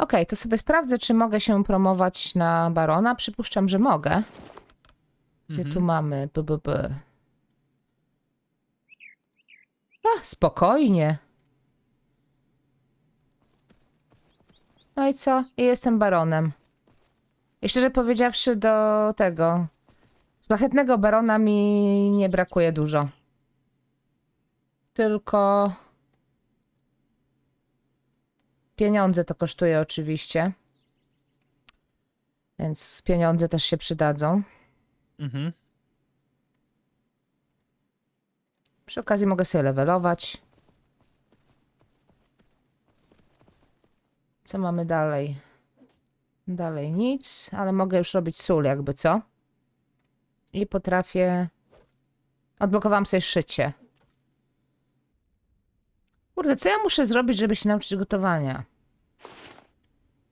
Okej, to sobie sprawdzę, czy mogę się promować na barona. Przypuszczam, że mogę. Gdzie Mhm. tu mamy? B, b, b. A, spokojnie. No i co? I jestem baronem. I szczerze powiedziawszy, do tego szlachetnego barona mi nie brakuje dużo. Tylko pieniądze to kosztuje oczywiście. Więc pieniądze też się przydadzą. Mhm. Przy okazji mogę sobie levelować. Co mamy dalej? Dalej nic, ale mogę już robić sól, jakby co? I potrafię. Odblokowałam sobie szycie. Kurde, co ja muszę zrobić, żeby się nauczyć gotowania?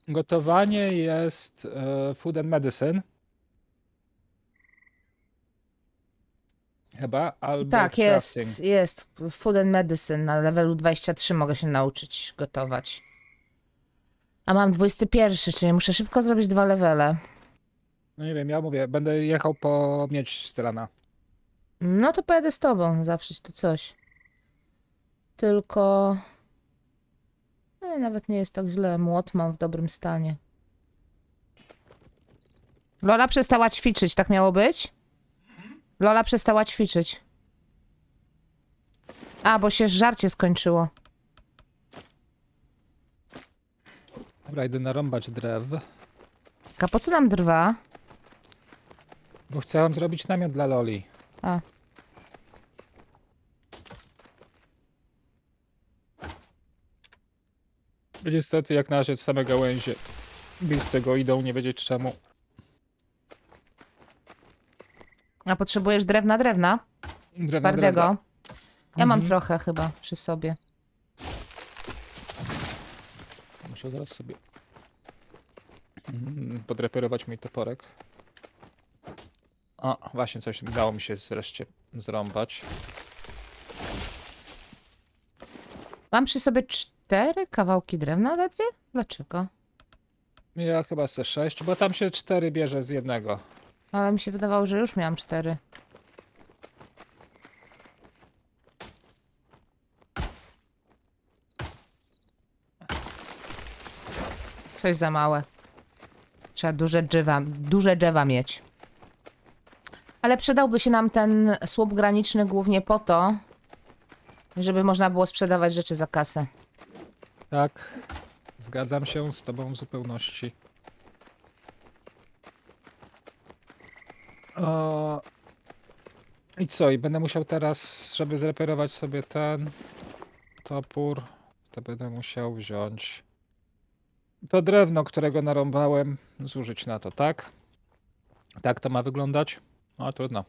Gotowanie jest e, food and medicine. Chyba, albo tak, crafting. jest, jest. Food and medicine na levelu 23 mogę się nauczyć gotować. A mam 21, czyli muszę szybko zrobić dwa levele. No nie wiem, ja mówię, będę jechał po miedź z rana. No to pojadę z tobą, zawsze to coś. Tylko. No, nawet nie jest tak źle. Młot mam w dobrym stanie. Lola przestała ćwiczyć, tak miało być? Lola przestała ćwiczyć. A, bo się żarcie skończyło. Dobra, idę narąbać drew, A po co nam drwa? bo chciałem zrobić namiot dla Loli. A. Niestety, jak na razie same gałęzie z tego idą, nie wiedzieć czemu. A potrzebujesz drewna, drewna? Drewno, Twardego. drewno. Ja mam Mhm. trochę chyba przy sobie. Muszę zaraz sobie mm, podreperować mój toporek. O, właśnie coś udało mi się wreszcie zrąbać. Mam przy sobie cztery kawałki drewna ledwie? Dlaczego? Ja chyba chcę 6, bo tam się 4 bierze z jednego. Ale mi się wydawało, że już miałam cztery. Coś za małe. Trzeba duże drzewa, duże drzewa mieć. Ale przydałby się nam ten słup graniczny głównie po to, żeby można było sprzedawać rzeczy za kasę. Tak, zgadzam się z tobą w zupełności. O... I co? I będę musiał teraz, żeby zreperować sobie ten topór, to będę musiał wziąć to drewno, którego narąbałem, zużyć na to, tak? Tak to ma wyglądać? No trudno.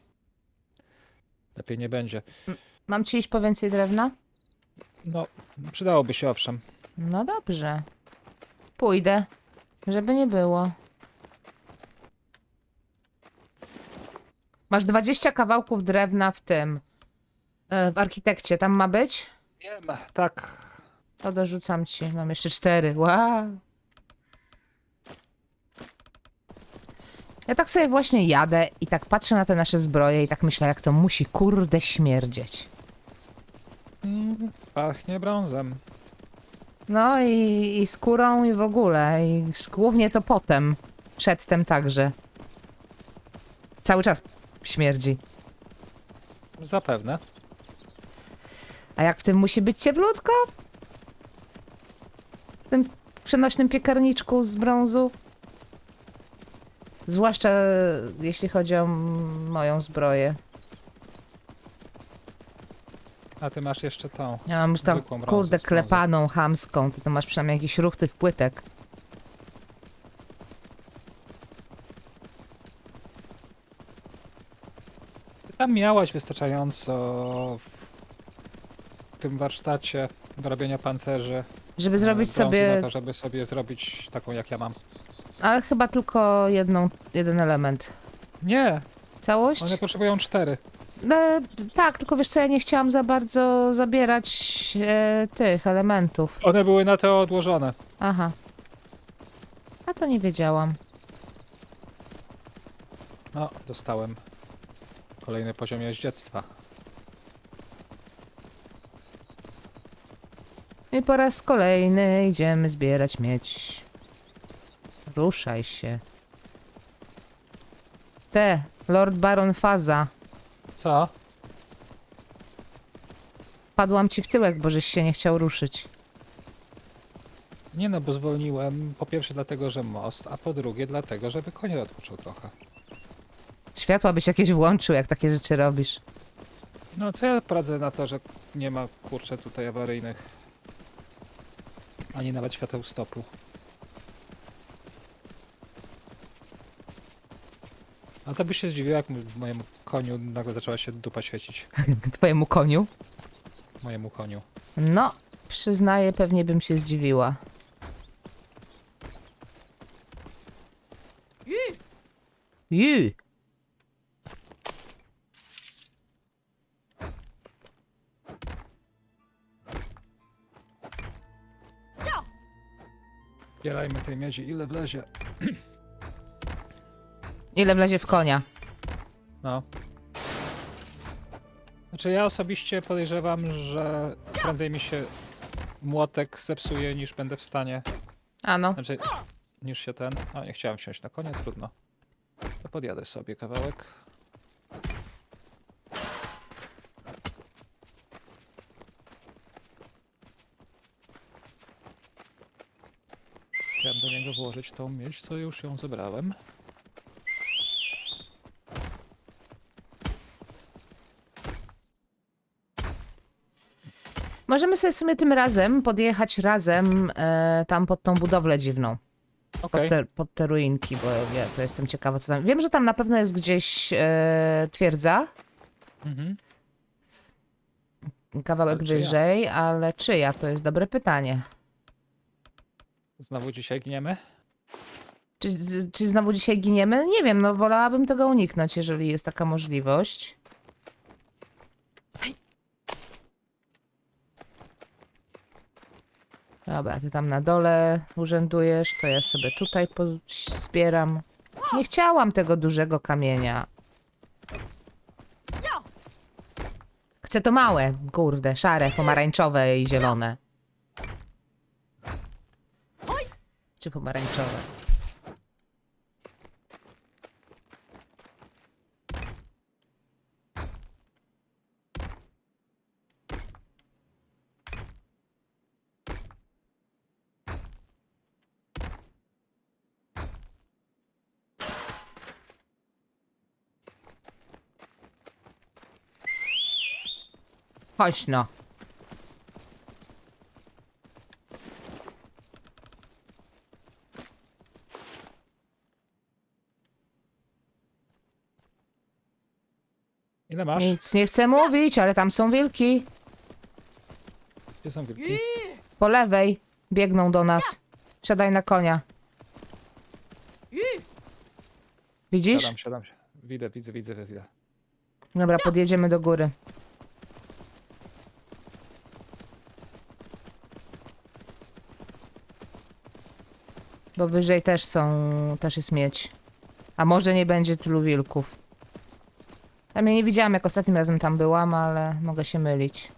Lepiej nie będzie. Mam ci iść po więcej drewna? No, przydałoby się owszem. No dobrze. Pójdę, żeby nie było. Masz 20 kawałków drewna w tym. e, W architekcie, tam ma być? Wiem, tak. To dorzucam ci. Mam jeszcze cztery. Wow. Ja tak sobie właśnie jadę i tak patrzę na te nasze zbroje i tak myślę, jak to musi kurde śmierdzieć. Mm, Pachnie brązem. No i, i skórą i w ogóle. I głównie to potem. Przedtem także. Cały czas śmierdzi. Zapewne. A jak w tym musi być cieplutko? W tym przenośnym piekarniczku z brązu? Zwłaszcza jeśli chodzi o m- moją zbroję. A ty masz jeszcze tą. Ja mam już tam, Zwykłą brązę kurde, z brązu. klepaną, chamską. Ty to masz przynajmniej jakiś ruch tych płytek. Ty tam miałaś wystarczająco w tym warsztacie do robienia pancerzy. Żeby e, zrobić brązu sobie... Na to, żeby sobie zrobić taką jak ja mam. Ale chyba tylko jedną, jeden element. Nie, Całość? one potrzebują cztery. E, tak, tylko wiesz co, ja nie chciałam za bardzo zabierać e, tych elementów. One były na to odłożone. Aha. A to nie wiedziałam. No, dostałem kolejny poziom jeździectwa. I po raz kolejny idziemy zbierać miedź. Ruszaj się. Te, Lord Baron Faza. Co? Padłam ci w tyłek, bo żeś się nie chciał ruszyć. Nie no, bo zwolniłem po pierwsze dlatego, że most, a po drugie dlatego, żeby koń odpoczął trochę. Światła byś jakieś włączył, jak takie rzeczy robisz. No co ja poradzę na to, że nie ma kurczę tutaj awaryjnych. Ani nawet świateł stopu. A to byś się zdziwił, jak mojemu koniu nagle zaczęła się dupa świecić. Twojemu koniu. Mojemu koniu. No, przyznaję, pewnie bym się zdziwiła. Ju! Bierajmy tej miedzi, ile wlezie. Ile wlezie w konia? No. Znaczy ja osobiście podejrzewam, że prędzej mi się młotek zepsuje niż będę w stanie. A no, Znaczy niż się ten. No nie chciałem wsiąść na konia, trudno. To podjadę sobie kawałek. Chciałem do niego włożyć tą miedź, co już ją zebrałem. Możemy sobie w sumie tym razem podjechać razem e, tam pod tą budowlę dziwną. Okej. Pod, te, pod te ruinki, bo ja to jestem ciekawa, co tam. Wiem, że tam na pewno jest gdzieś e, twierdza, Mhm. kawałek Ale czyja? wyżej, ale czyja? To jest dobre pytanie. Znowu dzisiaj gniemy? Czy, czy znowu dzisiaj giniemy? Nie wiem, no wolałabym tego uniknąć, jeżeli jest taka możliwość. Dobra, ty tam na dole urzędujesz, to ja sobie tutaj zbieram. Nie chciałam tego dużego kamienia. Chcę to małe, kurde, szare, pomarańczowe i zielone. Czy pomarańczowe? Chodź no. Ile masz? Nic nie chcę mówić, ale tam są wilki. Gdzie są wilki? Po lewej biegną do nas. Siadaj na konia. Widzisz? Siadam, siadam się. Widzę, widzę, widzę, widzę. Dobra, podjedziemy do góry. Bo wyżej też są, też jest miedź. A może nie będzie tylu wilków. Tam ja nie widziałam, jak ostatnim razem tam byłam, ale mogę się mylić.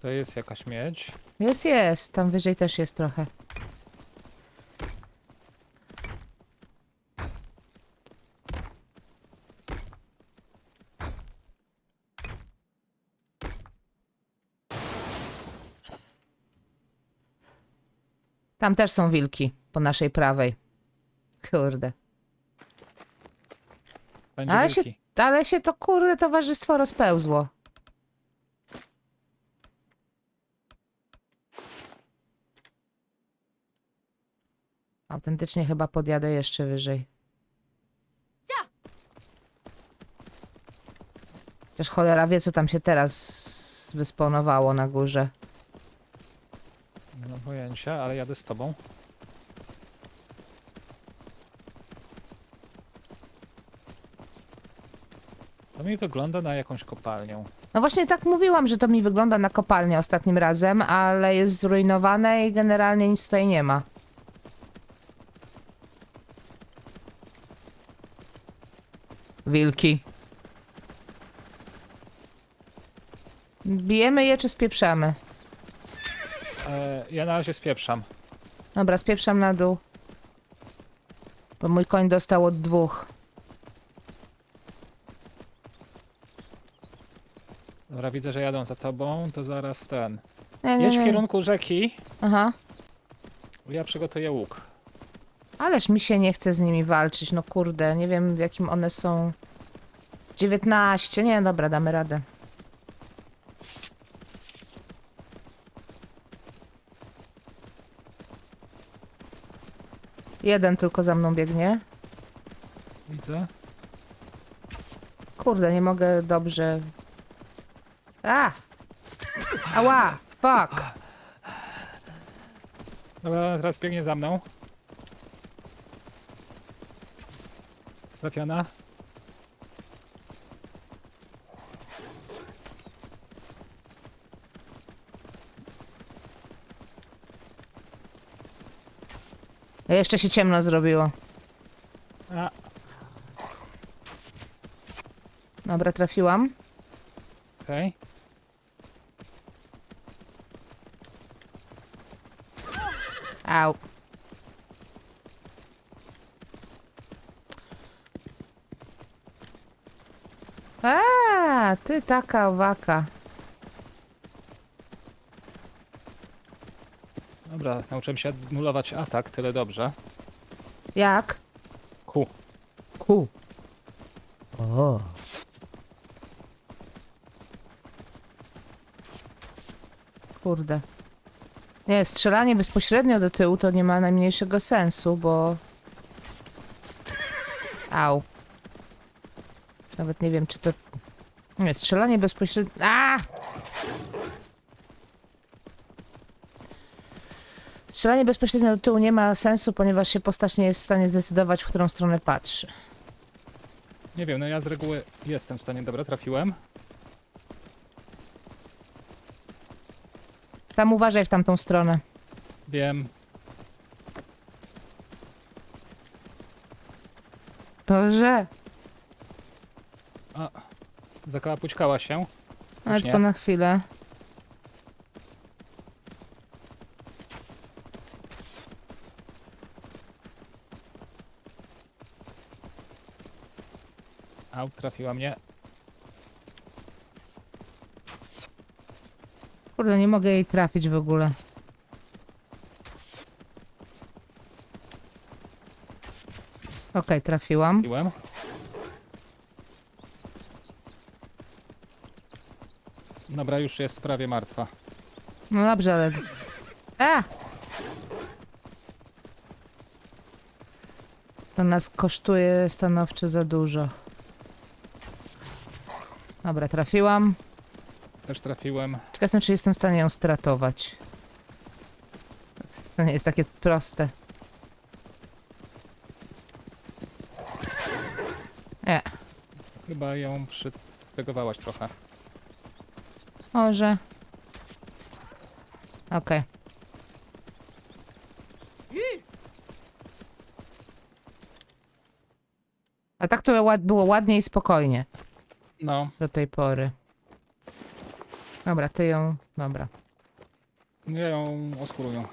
To jest jakaś miedź. Jest, jest. Tam wyżej też jest trochę. Tam też są wilki po naszej prawej. Kurde. Będzie Ale się, ale się to kurde towarzystwo rozpełzło. Autentycznie chyba podjadę jeszcze wyżej. Chociaż cholera wie, co tam się teraz wysponowało na górze. Nie mam pojęcia, ale jadę z tobą. To mi wygląda na jakąś kopalnię. No właśnie tak mówiłam, że to mi wygląda na kopalnię ostatnim razem, ale jest zrujnowane i generalnie nic tutaj nie ma. Wilki. Bijemy je czy spieprzamy? Ja na razie spieprzam. Dobra, spieprzam na dół. Bo mój koń dostał od dwóch. Dobra, widzę, że jadą za tobą, to zaraz ten. Nie, nie, Jedź w nie. kierunku rzeki, Aha. ja przygotuję łuk. Ależ mi się nie chce z nimi walczyć, no kurde, nie wiem w jakim one są. 19, nie, dobra, damy radę. Jeden tylko za mną biegnie. Widzę. Kurde, nie mogę dobrze. A! Ała! Fuck! Dobra, teraz biegnie za mną. Trafiona. Jeszcze się ciemno zrobiło. A, Dobra, trafiłam. okej. Au. A, ty taka owaka. Dobra, nauczyłem się anulować atak, tyle dobrze. Jak? Ku. Ku. O. Kurde. Nie, strzelanie bezpośrednio do tyłu to nie ma najmniejszego sensu, bo... Au. Nawet nie wiem, czy to... Nie, strzelanie bezpośrednio... A! Strzelanie bezpośrednio do tyłu nie ma sensu, ponieważ się postać nie jest w stanie zdecydować, w którą stronę patrzy. Nie wiem, no ja z reguły jestem w stanie. Dobra, trafiłem. Tam uważaj w tamtą stronę. Wiem. Boże. A, zakałapućkała się. Ale Już tylko nie. na chwilę. Au, trafiła mnie. Kurde, nie mogę jej trafić w ogóle. Okej, trafiłam. Trafiłem. Dobra, już jest prawie martwa. No dobrze, ale... A! To nas kosztuje stanowczo za dużo. Dobra, trafiłam. Też trafiłem. Ciekaw jestem, czy jestem w stanie ją stratować. To nie jest takie proste. Nie, Chyba ją przytegowałaś trochę. może. Okej. A tak to ład- było ładnie i spokojnie No, do tej pory. Dobra, ty ją. Dobra. ja ją oskuruję.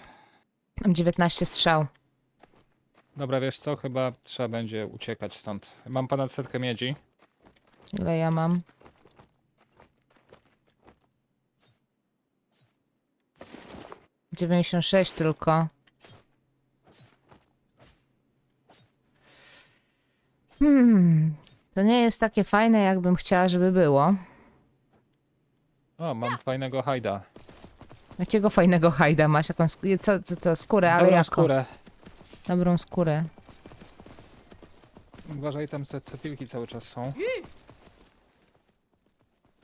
Mam 19 strzał. Dobra, wiesz co? Chyba trzeba będzie uciekać stąd. Mam ponad setkę miedzi. Ile ja mam? Dziewięćdziesiąt sześć tylko. Hmm. To nie jest takie fajne, jakbym chciała, żeby było. O, mam fajnego hajda. Jakiego fajnego hajda masz? Jaką sk- co, co, co, skórę, ale Dobrą jaką? skórę. Dobrą skórę. Uważaj, tam te cepilki cały czas są.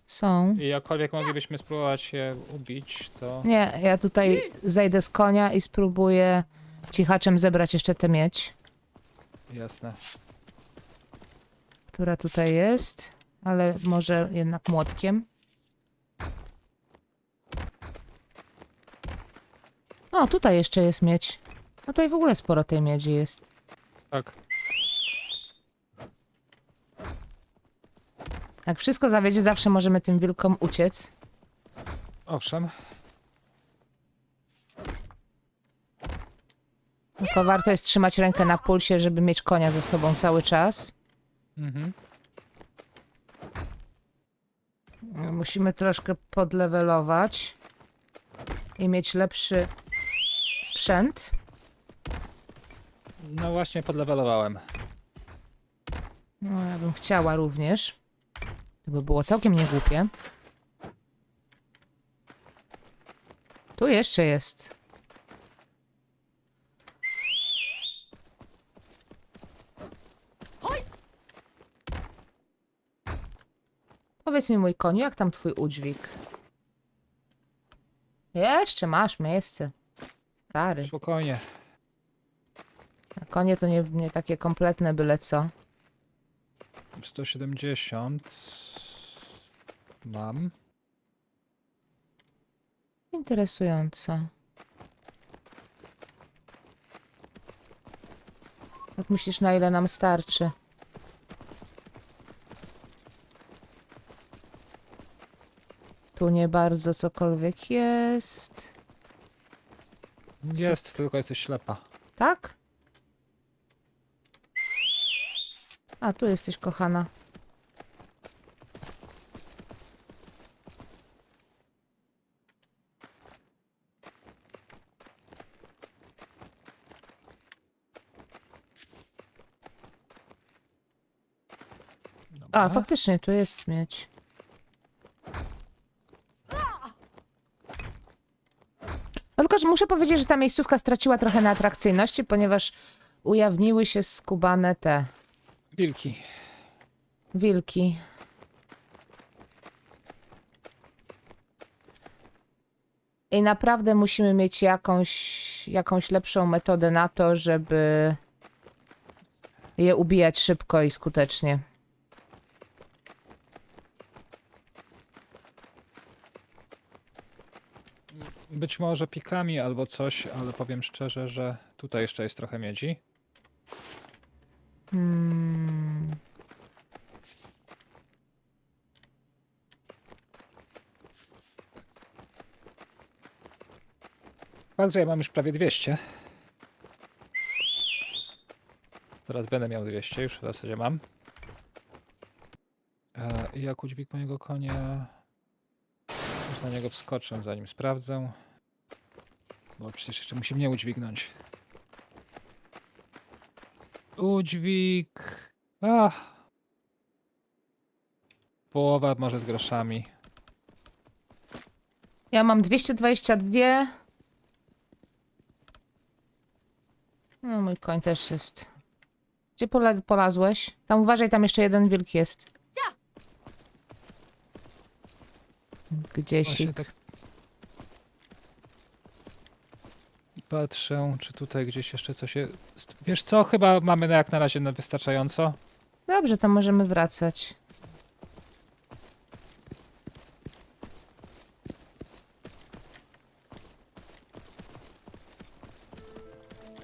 Są. I jakkolwiek moglibyśmy spróbować je ubić, to... Nie, ja tutaj zejdę z konia i spróbuję cichaczem zebrać jeszcze tę miedź, Jasne. Która tutaj jest. Ale może jednak młotkiem. O, tutaj jeszcze jest miedź. No tutaj w ogóle sporo tej miedzi jest. Tak. Jak wszystko zawiedzie, zawsze możemy tym wilkom uciec. Owszem. Tylko warto jest trzymać rękę na pulsie, żeby mieć konia ze sobą cały czas. Mhm. Musimy troszkę podlewelować i mieć lepszy sprzęt. No właśnie podlewelowałem. No, ja bym chciała również. To by było całkiem niegłupie. Tu jeszcze jest. Powiedz mi, mój koniu, jak tam twój udźwig? Jeszcze masz miejsce. Stary. Spokojnie. Konie to nie, nie takie kompletne byle co. 170. Mam. Interesująco. Jak myślisz, na ile nam starczy? Tu nie bardzo cokolwiek jest. Jest, tylko jesteś ślepa. Tak? A, tu jesteś kochana. A, Dobra. faktycznie, tu jest mieć. Że muszę powiedzieć, że ta miejscówka straciła trochę na atrakcyjności, ponieważ ujawniły się skubane te Wilki. wilki. I naprawdę musimy mieć jakąś, jakąś lepszą metodę na to, żeby je ubijać szybko i skutecznie. Być może pikami albo coś, ale powiem szczerze, że tutaj jeszcze jest trochę miedzi. Hmm. Bardzo ja mam już prawie 200. Zaraz będę miał 200, już w zasadzie mam. E, jak udźwig mojego konia... Już na niego wskoczę, zanim sprawdzę. Bo przecież jeszcze musi mnie udźwignąć. Udźwig... Ach. Połowa może z groszami. Ja mam 222. No, mój koń też jest. Gdzie pola polazłeś? Tam uważaj, tam jeszcze jeden wilk jest. Gdzieś. Właśnie tak... Patrzę, czy tutaj gdzieś jeszcze coś jest. Wiesz co, chyba mamy na jak na razie na wystarczająco. Dobrze, to możemy wracać.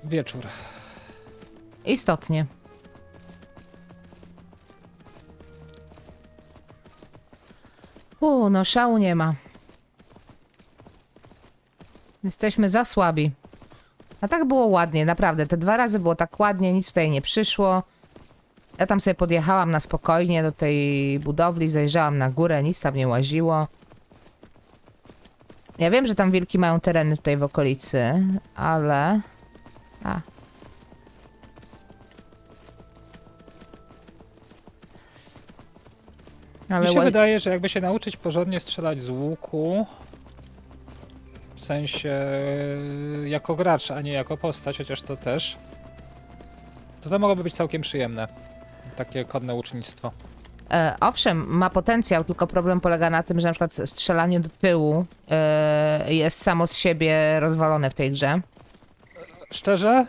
Wieczór. Istotnie. U, no szału nie ma. Jesteśmy za słabi. A tak było ładnie, naprawdę. Te dwa razy było tak ładnie, nic tutaj nie przyszło. Ja tam sobie podjechałam na spokojnie do tej budowli, zajrzałam na górę, nic tam nie łaziło. Ja wiem, że tam wilki mają tereny tutaj w okolicy, ale... A, ale Mi się wydaje, że jakby się nauczyć porządnie strzelać z łuku, sensie e, jako gracz, a nie jako postać, chociaż to też, to to mogłoby być całkiem przyjemne. Takie konne łucznictwo. E, owszem, ma potencjał, tylko problem polega na tym, że na przykład strzelanie do tyłu e, jest samo z siebie rozwalone w tej grze. Szczerze,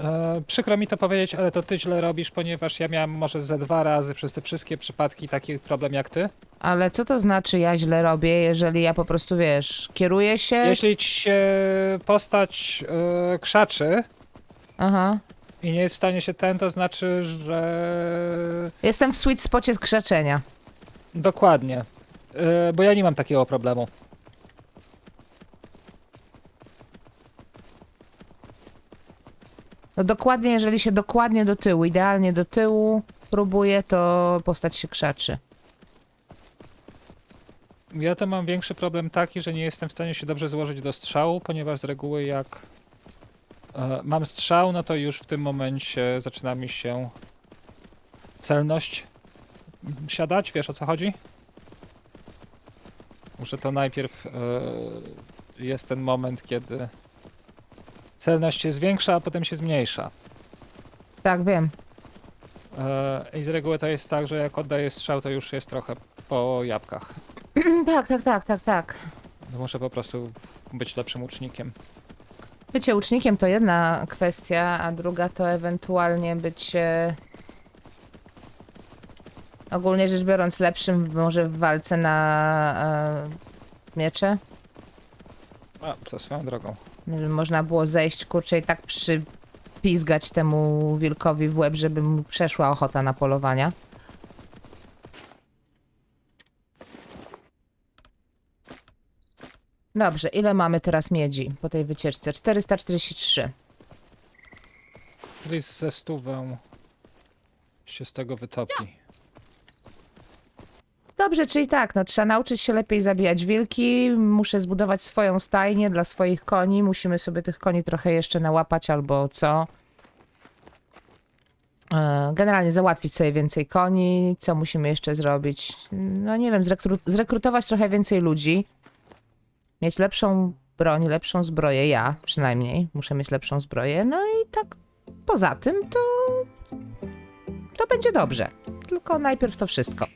E, przykro mi to powiedzieć, ale to ty źle robisz, ponieważ ja miałem może ze dwa razy przez te wszystkie przypadki taki problem jak ty. Ale co to znaczy ja źle robię, jeżeli ja po prostu, wiesz, kieruję się... Jeśli ci się postać e, krzaczy Aha. i nie jest w stanie się ten, to znaczy, że Jestem w sweet spocie z krzaczenia. dokładnie. E, bo ja nie mam takiego problemu. No dokładnie, jeżeli się dokładnie do tyłu, idealnie do tyłu próbuję, to postać się krzaczy. Ja to mam większy problem taki, że nie jestem w stanie się dobrze złożyć do strzału, ponieważ z reguły jak e, mam strzał, no to już w tym momencie zaczyna mi się celność siadać, wiesz o co chodzi? Że to najpierw e, jest ten moment, kiedy celność się zwiększa, a potem się zmniejsza. Tak, wiem. E, I z reguły to jest tak, że jak oddaję strzał, to już jest trochę po jabłkach. tak, tak, tak, tak, tak. Muszę po prostu być lepszym ucznikiem. Bycie ucznikiem to jedna kwestia, a druga to ewentualnie bycie... Ogólnie rzecz biorąc, lepszym może w walce na e, miecze. A, to swoją drogą. Żeby można było zejść, kurczę, i tak przypizgać temu wilkowi w łeb, żeby mu przeszła ochota na polowania. Dobrze, ile mamy teraz miedzi po tej wycieczce? 443. Czyli ze stówę się z tego wytopi. Dobrze, czyli tak, no trzeba nauczyć się lepiej zabijać wilki, muszę zbudować swoją stajnię dla swoich koni, musimy sobie tych koni trochę jeszcze nałapać albo co. E, Generalnie załatwić sobie więcej koni, co musimy jeszcze zrobić? No nie wiem, zrekru- zrekrutować trochę więcej ludzi, mieć lepszą broń, lepszą zbroję, ja przynajmniej muszę mieć lepszą zbroję, no i tak poza tym to to będzie dobrze. Tylko najpierw to wszystko.